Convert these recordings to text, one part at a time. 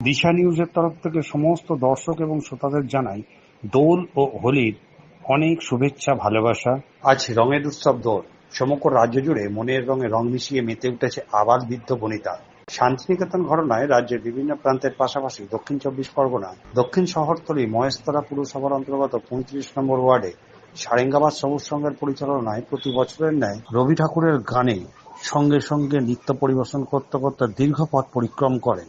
দিশা নিউজের তরফ থেকে সমস্ত দর্শক এবং শ্রোতাদের জানাই, দোল ও হোলির অনেক শুভেচ্ছা, ভালোবাসা। আজ রঙের উৎসব দোল। সমগ্র রাজ্য জুড়ে মনের রঙে রং মিশিয়ে মেতে উঠেছে আবার বৃদ্ধ বনিতা। শান্তিনিকেতন ঘটনায় রাজ্যের বিভিন্ন প্রান্তের পাশাপাশি দক্ষিণ চব্বিশ পরগনা, দক্ষিণ শহরতলি, মহেশতলা পুরসভার অন্তর্গত পঁয়ত্রিশ নম্বর ওয়ার্ডে সারেঙ্গাবাদ সবুজ সংঘের পরিচালনায় প্রতি বছরের ন্যায় রবি ঠাকুরের গানে সঙ্গে সঙ্গে নৃত্য পরিবেশন করতে করতে দীর্ঘ পথ পরিক্রম করেন।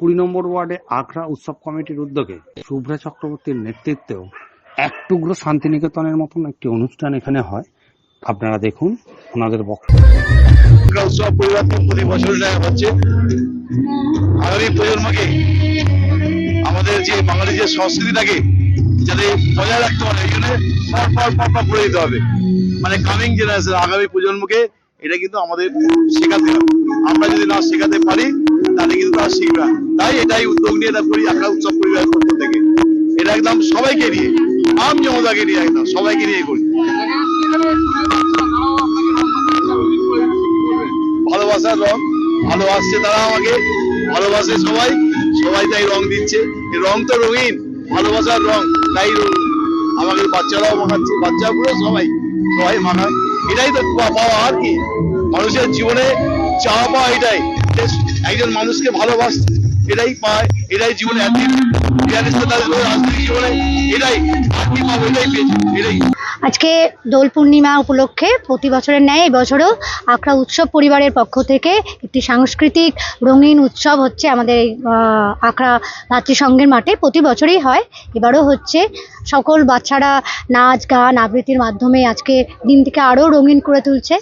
কুড়ি নম্বর ওয়ার্ডে আখড়া উৎসব কমিটির উদ্যোগে শুভ্রা চক্রবর্তীর নেতৃত্বেও এক টুকরো শান্তিনিকেতনের মতন একটি অনুষ্ঠান এখানে হয়। আপনারা দেখুন ওনাদের বক্তব্য। উৎসব পরিবর্তন প্রতি বছর হচ্ছে আগামী প্রজন্মকে আমাদের যে বাঙালি যে সংস্কৃতিটাকে যাতে বজায় রাখতে পারে, এই জন্য পর পর পর পর করে দিতে হবে। মানে কামিং জেনারেশন আগামী প্রজন্মকে এটা কিন্তু আমাদের শেখাতে হবে। আমরা যদি না শেখাতে পারি তাহলে কিন্তু তারা না। তাই এটাই উদ্যোগ নিয়ে এটা করি আমরা উৎসব পরিবার পক্ষ থেকে। এটা একদম সবাইকে নিয়ে। আম জনতাকে নিয়ে একদম সবাইকে নিয়ে করি। ভালোবাসার রং, ভালোবাসছে তারা আমাকে, ভালোবাসে সবাই সবাই তাই রং দিচ্ছে। রং তো রঙিন ভালোবাসার রং, তাই রঙিন। আমাকে বাচ্চারাও মাখাচ্ছে, বাচ্চাগুলো সবাই সবাই মাখায়। এটাই তো পাওয়া আর কি। মানুষের জীবনে চাওয়া পাওয়া এটাই। একজন মানুষকে ভালোবাস এটাই পায় এটাই জীবনে জীবনে এটাই এটাই এটাই আজকে দোল পূর্ণিমা উপলক্ষে প্রতি বছরের ন্যায় এবছরও আখড়া উৎসব পরিবারের পক্ষ থেকে একটি সাংস্কৃতিক রঙিন উৎসব হচ্ছে আমাদের আখড়া ভাতৃসংঘের মাঠে। প্রতি বছরই হয়। এবারও হচ্ছে। সকল বাচ্চারা নাচ, গান, আবৃত্তির মাধ্যমে আজকে দিনটিকে আরও রঙিন করে তুলছে।